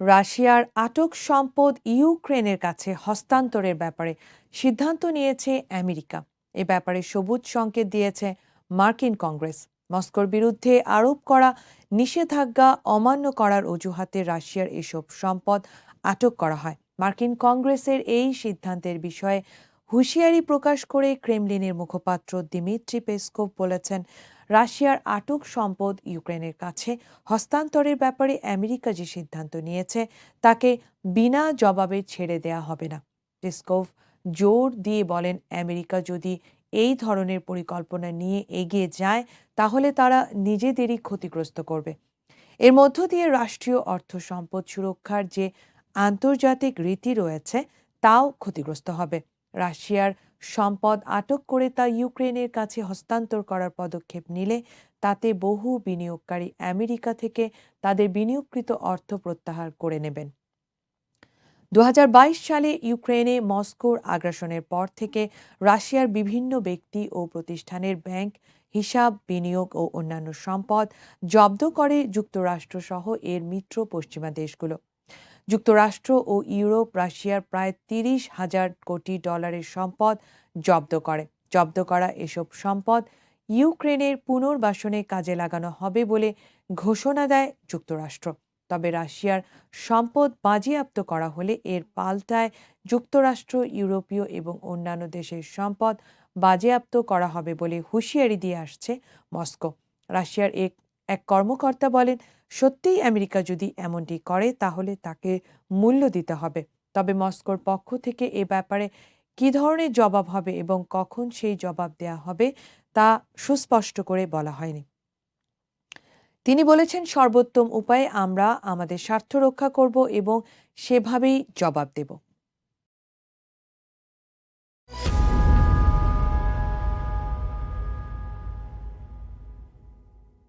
রাশিয়ার আটক সম্পদ ইউক্রেনের কাছে হস্তান্তরের ব্যাপারে সিদ্ধান্ত নিয়েছে আমেরিকা। এ ব্যাপারে সবুজ সংকেত দিয়েছে মার্কিন কংগ্রেস। মস্কোর বিরুদ্ধে আরোপ করা নিষেধাজ্ঞা অমান্য করার অজুহাতে রাশিয়ার এসব সম্পদ আটক করা হয়। মার্কিন কংগ্রেসের এই সিদ্ধান্তের বিষয়ে হুঁশিয়ারি প্রকাশ করে ক্রেমলিনের মুখপাত্র দিমিত্রি পেসকোভ বলেছেন, রাশিয়ার আটক সম্পদ ইউক্রেনের কাছে হস্তান্তরের ব্যাপারে আমেরিকা যে সিদ্ধান্ত নিয়েছে, তাকে বিনা জবাবে ছেড়ে দেয়া হবে না। পেসকোভ জোর দিয়ে বলেন, আমেরিকা যদি এই ধরনের পরিকল্পনা নিয়ে এগিয়ে যায়, তাহলে তারা নিজেদেরই ক্ষতিগ্রস্ত করবে। এর মধ্য দিয়ে রাষ্ট্রীয় অর্থ সম্পদ সুরক্ষার যে আন্তর্জাতিক রীতি রয়েছে, তাও ক্ষতিগ্রস্ত হবে। রাশিয়ার সম্পদ আটক করে তা ইউক্রেনের কাছে হস্তান্তর করার পদক্ষেপ নিলে তাতে বহু বিনিয়োগকারী আমেরিকা থেকে তাদের বিনিয়োগকৃত অর্থ প্রত্যাহার করে নেবেন। দু হাজার বাইশ সালে ইউক্রেনে মস্কোর আগ্রাসনের পর থেকে রাশিয়ার বিভিন্ন ব্যক্তি ও প্রতিষ্ঠানের ব্যাংক, হিসাব, বিনিয়োগ ও অন্যান্য সম্পদ জব্দ করে যুক্তরাষ্ট্র সহ এর মিত্র পশ্চিমা দেশগুলো। যুক্তরাষ্ট্র ও ইউরোপ, রাশিয়ার প্রায় তিরিশ হাজার কোটি ডলারের সম্পদ জব্দ করে। জব্দ করা এসব সম্পদ ইউক্রেনের পুনর্বাসনে কাজে লাগানো হবে বলে ঘোষণা দেয় যুক্তরাষ্ট্র। তবে রাশিয়ার সম্পদ বাজেয়াপ্ত করা হলে এর পাল্টায় যুক্তরাষ্ট্র, ইউরোপীয় এবং অন্যান্য দেশের সম্পদ বাজেয়াপ্ত করা হবে বলে হুঁশিয়ারি দিয়ে আসছে মস্কো। রাশিয়ার এক এক কর্মকর্তা বলেন, সত্যিই আমেরিকা যদি এমনটি করে, তাহলে তাকে মূল্য দিতে হবে। তবে মস্কোর পক্ষ থেকে এ ব্যাপারে কি ধরনের জবাব হবে এবং কখন সেই জবাব দেয়া হবে, তা সুস্পষ্ট করে বলা হয়নি। তিনি বলেছেন, সর্বোত্তম উপায়ে আমরা আমাদের স্বার্থ রক্ষা করব এবং সেভাবেই জবাব দেব।